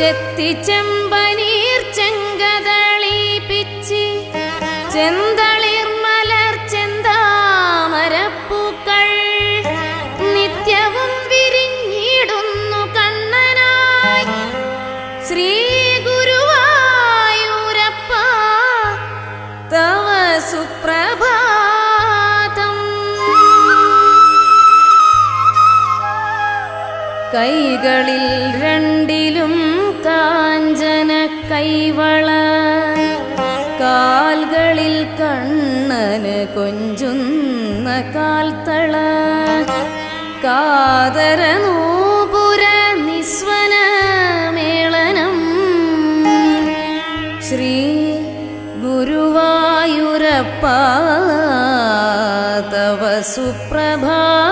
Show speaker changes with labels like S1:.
S1: ചെത്തിച്ചെമ്പനീർ ചെങ്കതളീപിച്ച് ചെന്തളിർ മലർ ചെന്താമരപ്പൂക്കൾ. നിത്യവും വിരിഞ്ഞിടുന്നു കണ്ണനായി. ശ്രീ തവ സുപ്രഭാതം. കൈകളിൽ രണ്ടിലും കൈവള. കാൽകളിൽ കണ്ണന് കൊഞ്ചുന്ന കാൽത്തള. കാതര നൂപുര നിസ്വന മേളനം. ശ്രീ ഗുരുവായൂരപ്പ തവ സുപ്രഭാ